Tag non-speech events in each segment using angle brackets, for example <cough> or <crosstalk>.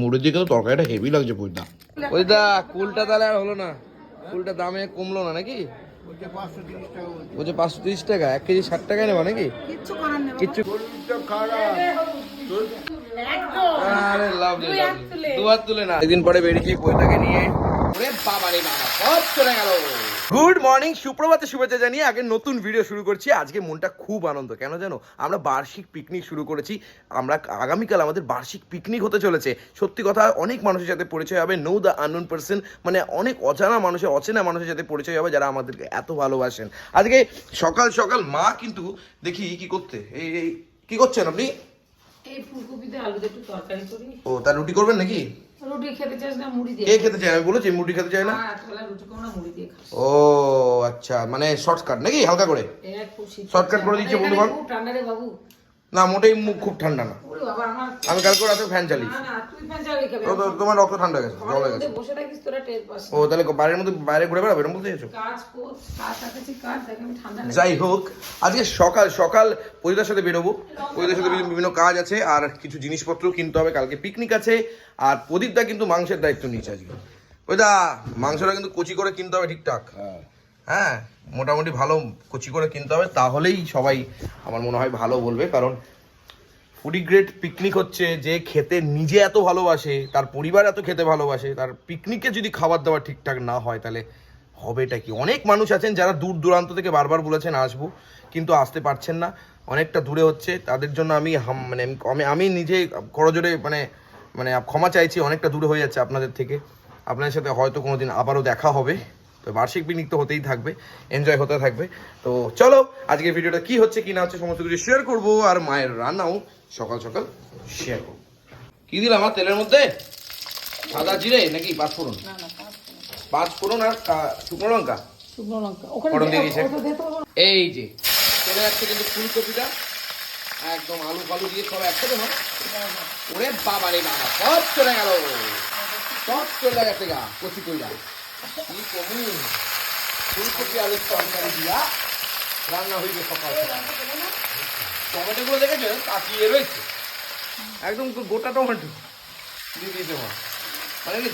মুড়ির দিকে তো তরকারিটা হেভি লাগছে বুঝদা ওই দা কুলটা তাহলে আর হলো না। কুলটা দামে কমলো না নাকি? বলছে পাঁচশো তিরিশ টাকা এক কেজি ষাট টাকায় নেবা নাকি? কিচ্ছু আরে লাভ নেই। দু হাত তুলে না। একদিন পরে বেরিয়েছি বইটাকে নিয়ে। ওরে বাবা রে বাবা সব চলে গেল। গুড মর্নিং সুপ্রভাতে শুভেচ্ছা জানিয়ে আগে নতুন ভিডিও শুরু করছি। আজকে মনটা খুব আনন্দ কেন জানো? আমরা বার্ষিক পিকনিক শুরু করেছি। আমরা আগামীকাল আমাদের বার্ষিক পিকনিক হতে চলেছে। সত্যি কথা অনেক মানুষের সাথে পরিচয় হবে নো দ্য আননোন পার্সন মানে অনেক অজানা মানুষের অচেনা মানুষের সাথে পরিচয় হবে যারা আমাদেরকে এত ভালোবাসেন। আজকে সকাল সকাল মা কিন্তু দেখি কি করতে এই এই কি করছেন আপনি? এই ফুলকপিতে আলু দিয়ে একটু তরকারি করি। ও তা রুটি করবেন নাকি? রুটি খেতে চাস না মুড়ি দিয়ে কে খেতে চায়? আমি বলেছি মুড়ি খেতে চাই না? হ্যাঁ রুটি করো মুড়ি দিয়ে ও আচ্ছা মানে শর্টকাট নাকি হালকা করে? Shortcut করে দিচ্ছে আমাদের বন্ধুগণ। ঠান্ডা রে বাবু। না মোটেই মুখ খুব ঠান্ডা না। আমি কালকে রাতে ফ্যান চালিয়েছি। না না তুই ফ্যান চালিয়ে তো তো- তোমার রক্ত ঠান্ডা গেছে জল হয়ে গেছে বসে থাকিস তোরা টের পাস ও তাহলে বাইরের মধ্যে বাইরে ঘুরে বেড়াবে এরকম বলতে চাইছো? কাজ কর কাজ কাজ দেখে আমি ঠান্ডা যাই হোক আজকে সকাল সকাল পরিদার সাথে বেরোবো। পরিদার সাথে বিভিন্ন- বিভিন্ন কাজ আছে আর কিছু জিনিসপত্র কিনতে হবে কালকে পিকনিক আছে আর প্রদীপদা কিন্তু মাংসের দায়িত্ব নিয়েছে আজকে। ওইদা মাংসটা কিন্তু কচি করে কিনতে হবে ঠিকঠাক। হ্যাঁ মোটামুটি ভালো কচি করে কিনতে হবে তাহলেই সবাই আমার মনে হয় ভালো বলবে কারণ গ্রেড পিকনিক হচ্ছে যে খেতে নিজে এত ভালোবাসে, তার পরিবার এত খেতে ভালোবাসে, তার পিকনিকে যদি খাবার দাবার ঠিকঠাক না হয় তাহলে হবেটা কি? অনেক মানুষ আছেন যারা দূর দূরান্ত থেকে বারবার বলেছেন আসব, কিন্তু আসতে পারছেন না। অনেকটা দূরে হচ্ছে, তাদের জন্য আমি মানে আমি আমি নিজে করজোরে মানে মানে ক্ষমা চাইছি, অনেকটা দূরে হয়ে যাচ্ছে আপনাদের থেকে। আপনাদের সাথে হয়তো কোনোদিন আবারও দেখা হবে। তো বার্ষিক পিকনিক তো হতেই থাকবে এনজয় হতে থাকবে। তো চলো আজকে ভিডিওটা কি হচ্ছে কি না হচ্ছে সমস্ত কিছু শেয়ার করব আর মায়ের রান্নাও সকাল সকাল শেয়ার করব। কি দিলাম আমার তেলের মধ্যে? সাদা জিরে নাকি পাঁচ ফোড়ন? না না কাজ পাঁচ ফোড়ন আর শুকনো লঙ্কা? ফোড়ন দিয়ে দিয়েছে। এই যে চলে যাচ্ছে কিন্তু ফুলকপিটা। একদম আলু ফালু দিয়ে সব একসাথে হয় ওরে বাবা রে বাবা সব চলে গেল। সব চলে গেছে গা কচি কইরা। কি ফুলকপি আলুর তরকারি দিয়া রান্না হইবে সকাল সকাল টমেটো গুলো দেখেছ তাকিয়ে রয়েছে একদম গোটা টমেটো দিয়ে মানে কি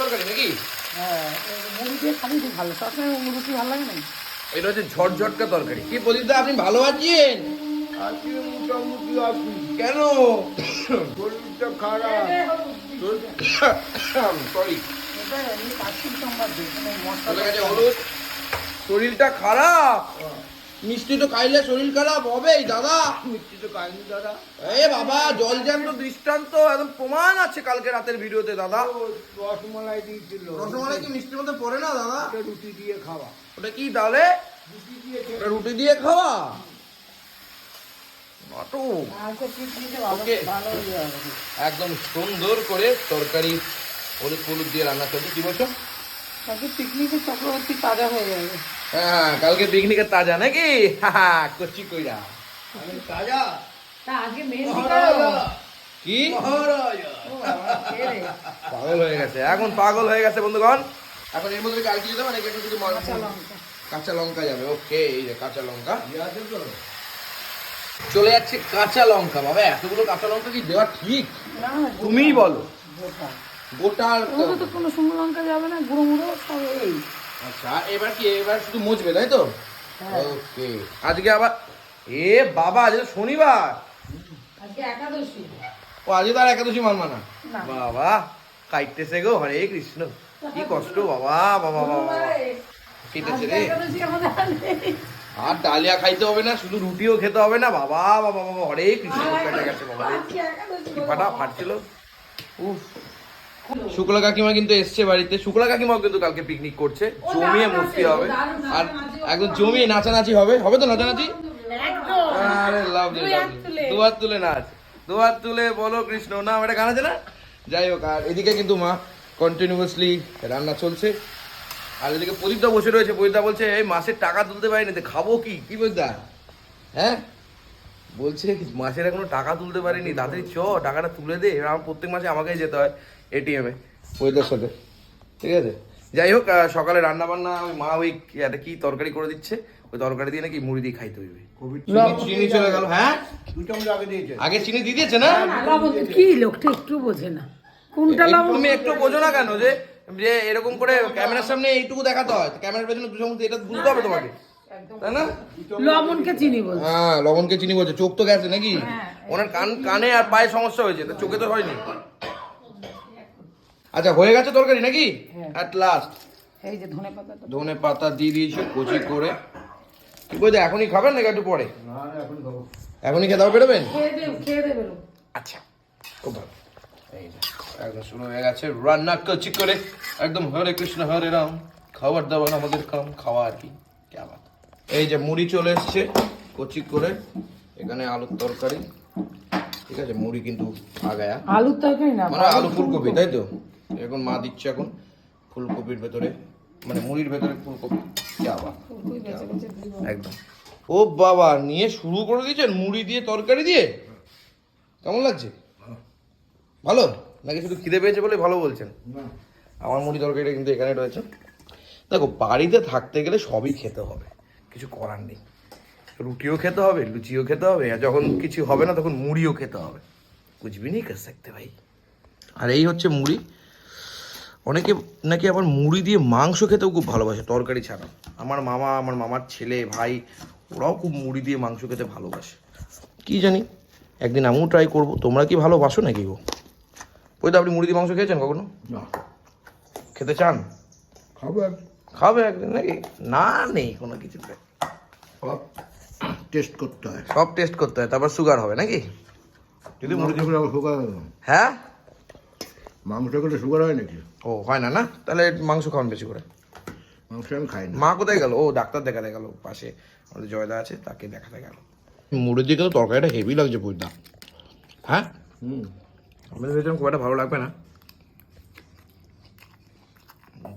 তরকারি নাকি হ্যাঁ মুড়ি দিয়ে খাবি ভালো লাগে না এটা হচ্ছে ঝটঝটকা তরকারি কি প্রদীপদা আপনি ভালো আছেন আজকে মোটামুটি আছি কেন শরীরটা খারাপ সরি মানে শরীরটা খারাপ। মিষ্টি তো খাইলে শরীর খারাপ হবেই দাদা। মিষ্টি তো খাইনি দাদা। এ বাবা জল জ্যান্ত দৃষ্টান্ত একদম প্রমাণ আছে কালকে রাতের ভিডিওতে দাদা। রসমালাই দিয়েছিল। রসমালাই কি মিষ্টির মধ্যে পড়ে না দাদা? রুটি দিয়ে খাওয়া। ওটা কি তাহলে রুটি দিয়ে রুটি দিয়ে খাওয়া? আচ্ছা হয়ে একদম সুন্দর করে তরকারি হলুদ হলুদ দিয়ে রান্না করছে কি বলছো? তাকে পিকনিকের চক্রবর্তী তাজা হয়ে যাবে। হ্যাঁ কালকে পিকনিকের তাজা নাকি? কচি কইরা। তাজা? তা আজকে মেহেন্দি কি? পাগল হয়ে গেছে। এখন পাগল হয়ে গেছে বন্ধুগণ। এখন এর মধ্যে কাল কিছু দেবো? নাকি একটু শুধু কাঁচা লঙ্কা। যাবে। ওকে এই যে কাঁচা লঙ্কা। চলে যাচ্ছে কাঁচা লঙ্কা। বাবা এতগুলো কাঁচা লঙ্কা কি দেওয়া ঠিক? তুমিই বলো। গোটা ওগুলো তো কোনো শুকনো লঙ্কা যাবে না গুঁড়ো মুড়ো সব এই। আচ্ছা এবার কি এবার শুধু মুছবে তাই তো? হ্যাঁ। ওকে আজকে আবার এ বাবা আজ শনিবার। আজকে একাদশী। ও আজকে তার একাদশী মানবা না। বাবা কাইতেছে গো হরে কৃষ্ণ। কি কষ্ট বাবা বাবা বাবা। কেটেছে রে। আর ডালিয়া খাইতে হবে না শুধু রুটিও খেতে হবে না বাবা বাবা বাবা হরে কৃষ্ণ। কেটে গেছে বাবা। ফাটা ফাটছিল। উফ। শুক্লা কাকিমা কিন্তু এসছে বাড়িতে। শুক্লা কাকিমাও কিন্তু কালকে পিকনিক করছে। জমিয়ে মস্তি হবে। আর একদম জমিয়ে নাচানাচি হবে। হবে তো নাচানাচি? আরে লাভলি দুই তুলে। নাচ। দু হাত তুলে বলো কৃষ্ণ। না আমার গান আছে না? যাই হোক আর এদিকে কিন্তু মা কন্টিনিউয়াসলি রান্না চলছে। আর এদিকে প্রদীপদা বসে রয়েছে। প্রদীপদা বলছে এই মাসের টাকা তুলতে পারিনি তো খাব কি? কি প্রদীপদা? হ্যাঁ? বলছে মাসের এখনও টাকা তুলতে পারিনি। তাড়াতাড়ি চ টাকাটা তুলে দে। এবার আমার প্রত্যেক মাসে আমাকেই যেতে হয়। এটিএমে প্রদীপদার সাথে ঠিক আছে? যাই হোক সকালে রান্না বান্না ওই মা ওই কি- একটা কি তরকারি করে দিচ্ছে? ওই তরকারি দিয়ে নাকি মুড়ি দিয়ে খাইতে হইবে। চিনি- চিনি চলে গেল হ্যাঁ? আগে চিনি দিয়ে দিয়েছে না? না, কি লোকটা একটু বোঝে না। কোনটা লবণ তুমি একটু বোঝো না কেন যে যে এরকম করে ক্যামেরার সামনে এইটুকু দেখাতে হয়। ক্যামেরার পেছনে দু চামচ এটা বুঝতে হবে তোমাকে। তাই না? লবণকে চিনি হ্যাঁ লবণকে চিনি বলছে। চোখ তো গেছে নাকি? ওনার কান কানে আর পায়ে সমস্যা হয়েছে তা চোখে তো হয়নি। আচ্ছা হয়ে গেছে তরকারি নাকি? অ্যাট লাস্ট এই যে ধনে পাতা ধনে পাতা দিয়ে দিয়েছে কচি করে। কি বলছে এখনই খাবেন নাকি একটু পরে? না না, এখন খাব। এখনই খেতে হবে বেরোবেন? আচ্ছা খুব ভালো। একদম শুরু হয়ে গেছে রান্না কচি করে। একদম হরে কৃষ্ণ হরে রাম। খাবার দাবার আমাদের কাম খাওয়া আর কি কেমন এই যে মুড়ি চলে এসছে কচি করে। এখানে আলুর তরকারি। ঠিক আছে মুড়ি কিন্তু আগায়া। আলুর তরকারি না মানে আলু ফুলকপি তাই তো? এখন মা দিচ্ছে এখন ফুলকপির ভেতরে মানে মুড়ির ভেতরে ফুলকপি। একদম। ও বাবা নিয়ে শুরু করে দিয়েছেন? মুড়ি দিয়ে তরকারি দিয়ে? কেমন লাগছে? ভালো? নাকি শুধু খিদে পেয়েছে বলে ভালো বলছেন? আমার মুড়ি তরকারিটা কিন্তু এখানে রয়েছে। দেখো বাড়িতে থাকতে গেলে সবই খেতে হবে। কিছু করার নেই। রুটিও খেতে হবে লুচিও খেতে হবে আর যখন কিছু হবে না তখন মুড়িও খেতে হবে। কুছ ভি নেই কর সকতে ভাই? আর এই হচ্ছে মুড়ি। অনেকে নাকি আবার মুড়ি দিয়ে মাংস খেতেও খুব ভালোবাসে তরকারি ছাড়া। আমার মামা আমার মামার ছেলে ভাই ওরাও খুব মুড়ি দিয়ে মাংস খেতে ভালোবাসে। কি জানি একদিন আমিও ট্রাই করব। তোমরা কি ভালোবাসো নাকি গো? ওই তো আপনি মুড়ি দিয়ে মাংস খেয়েছেন কখনো? না। খেতে চান? খাব খাবে একদিন নাকি? না নেই কোনো কিছুতে। সব টেস্ট করতে হয়। সব টেস্ট করতে হয় তারপর সুগার হবে নাকি? যদি মুড়ি দিয়ে সুগার হ্যাঁ? মাংস করলে সুগার হয় নাকি? ও হয় না না? তাহলে মাংস খাওয়ান বেশি করে। মাংস আমি খাই না। মা কোথায় গেল? ও ডাক্তার দেখাতে গেল পাশে। আমাদের জয়দা আছে তাকে দেখাতে গেল। মুড়ির দিকে তো তরকারিটা হেভি লাগছে বইটা হ্যাঁ? হুম। আমি তো ভেবেছিলাম খুব একটা ভালো লাগবে না।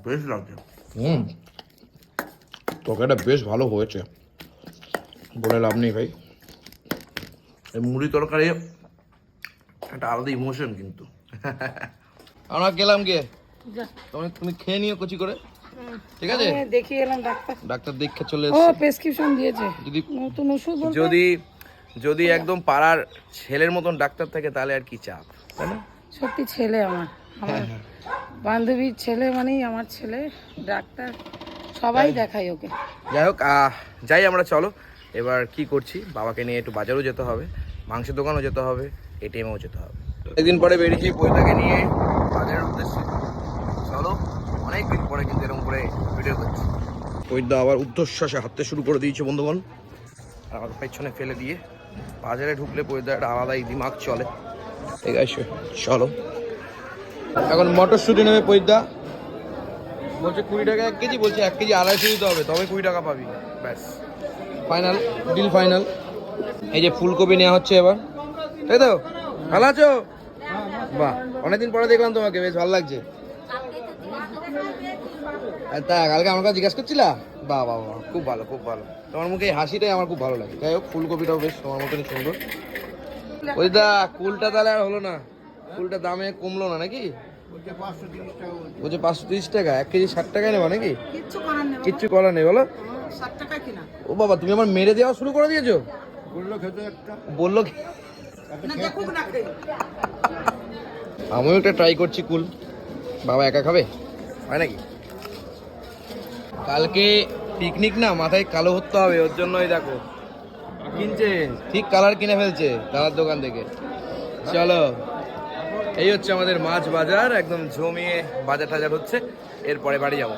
বেশ লাগছে। হুম। তরকারিটা বেশ ভালো হয়েছে। বলে লাভ নেই ভাই। এই মুড়ি তরকারি একটা আলাদা ইমোশন কিন্তু। <laughs> আমরা গেলাম গিয়ে। যা। তুমি তুমি খেয়ে নিও কচি করে। ঠিক আছে? আমি দেখিয়ে এলাম ডাক্তার। ডাক্তার দেখে চলে ও প্রেসক্রিপশন দিয়েছে। যদি নতুন ওষুধ যদি যদি একদম পাড়ার ছেলের মতন ডাক্তার থাকে তাহলে আর কি চাপ তাই না? সত্যি ছেলে আমার। আমার হ্যাঁ, বান্ধবীর ছেলে মানেই আমার ছেলে। ডাক্তার সবাই দেখায় ওকে। যাই হোক যাই আমরা চলো। এবার কি করছি? বাবাকে নিয়ে একটু বাজারও যেতে হবে মাংসের দোকানও যেতে হবে এটিএমও যেতে হবে। একদিন পরে বেরিয়েছি বইটাকে নিয়ে। বাজারের উদ্দেশ্যে। চলো অনেক দিন পরে কিন্তু এরকম করে ভিডিও করছি। আবার উদ্ধশ্বাসে হাঁটতে শুরু করে দিয়েছে বন্ধুগণ। আর আমাকে পেছনে ফেলে দিয়ে বাজারে ঢুকলে বৈদ্যা একটা আলাদাই দিমাগ চলে। ঠিক আছে চলো। এখন মটরশুঁটি নেবে পৈদ্যা বলছে কুড়ি টাকা এক কেজি বলছে এক কেজি আড়াইশো দিতে হবে তবে কুড়ি টাকা পাবি। ব্যাস। ফাইনাল ডিল ফাইনাল এই যে ফুলকপি নেওয়া হচ্ছে এবার। তাই তো? ভালো আছো? বাহ অনেকদিন পরে দেখলাম তোমাকে বেশ ভালো লাগছে। আর তা কালকে আমার কাছে জিজ্ঞাসা করছিলা? বাহ বাহ বাহ খুব ভালো খুব ভালো। তোমার মুখে এই হাসিটাই আমার খুব ভালো লাগে। যাই হোক ফুলকপিটাও বেশ তোমার মতনই সুন্দর। ওই দা কুলটা তাহলে আর হলো না। কুলটা দামে কমলো না নাকি? বলছে পাঁচশো তিরিশ টাকা এক কেজি ষাট টাকায় নেবা নাকি? কিচ্ছু করার নেই বলো। ষাট টাকা কিনা? ও বাবা তুমি আমার মেরে দেওয়া শুরু করে দিয়েছ? বলল খেতে একটা। বলল দেখুক না খেয়ে আমিও একটা ট্রাই করছি কুল। বাবা একা খাবে? হয় নাকি? কালকে পিকনিক না মাথায় কালো হতে হবে ওর জন্যই দেখো। কিনছে? ঠিক কালার কিনে ফেলছে দাদার দোকান থেকে। চলো। এই হচ্ছে আমাদের মাছ বাজার একদম জমিয়ে বাজার টাজার হচ্ছে। এরপরে বাড়ি যাব।